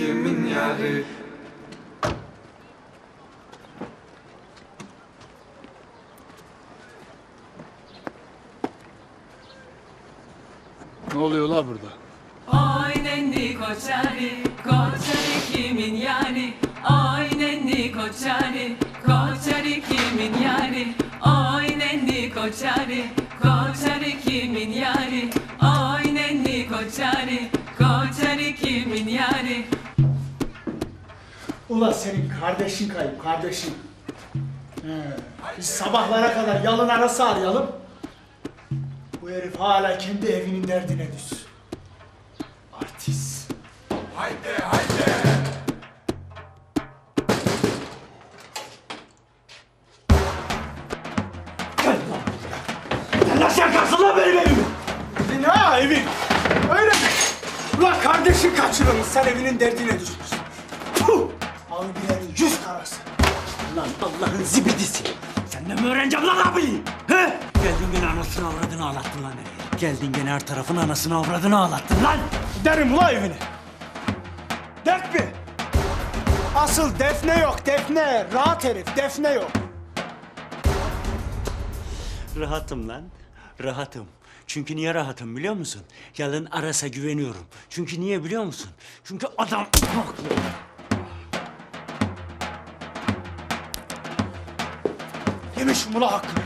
kimin yarı Ne oluyor la burada? Aynenli koçari, koçari kimin yani? Aynenli koçari, koçari kimin yani? Aynenli koçari, koçari kimin Ula senin kardeşin kayıp kardeşin. He, biz sabahlara kadar yalın arası arayalım. Bu herif hala kendi evinin derdine düz. Artist. Nasıl yakarsın lan benim evimi? Ne ha evin? Öyle mi? Ula kardeşin kaçırılmış sen evinin derdine düşmüşsün. Puh! Abilerin yüz karası. Lan Allah'ın zibidisi. Senden mi öğreneceğim lan abi? He? Geldin gene anasını avradını ağlattın lan beni. Geldin gene her tarafın anasını avradını ağlattın lan. Derim ula evine. Dert mi? Asıl defne yok defne. Rahat herif defne yok. Rahatım lan. Rahatım. Çünkü niye rahatım biliyor musun? Yalın arasa güveniyorum. Çünkü niye biliyor musun? Çünkü adam... Yemişim ula hakkını.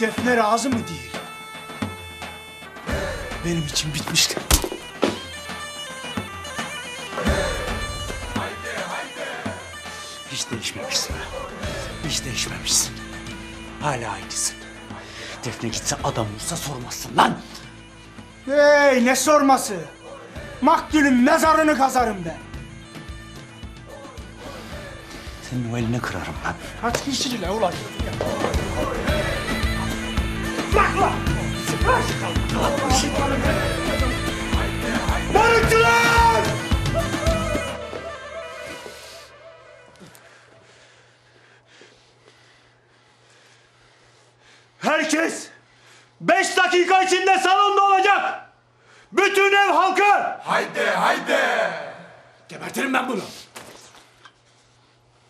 Defne razı mı değil? Benim için bitmiştir. Hiç değişmemişsin. Hiç değişmemişsin. Hala aynısın. Defne gitse adam olsa sormazsın lan. Hey ne sorması? Maktulün mezarını kazarım ben. Senin o elini kırarım lan. Kaç kişi la ulan? Barıkçılar! Herkes beş dakika içinde salonda olacak. Bütün ev halkı. Haydi haydi Gebertirim ben bunu.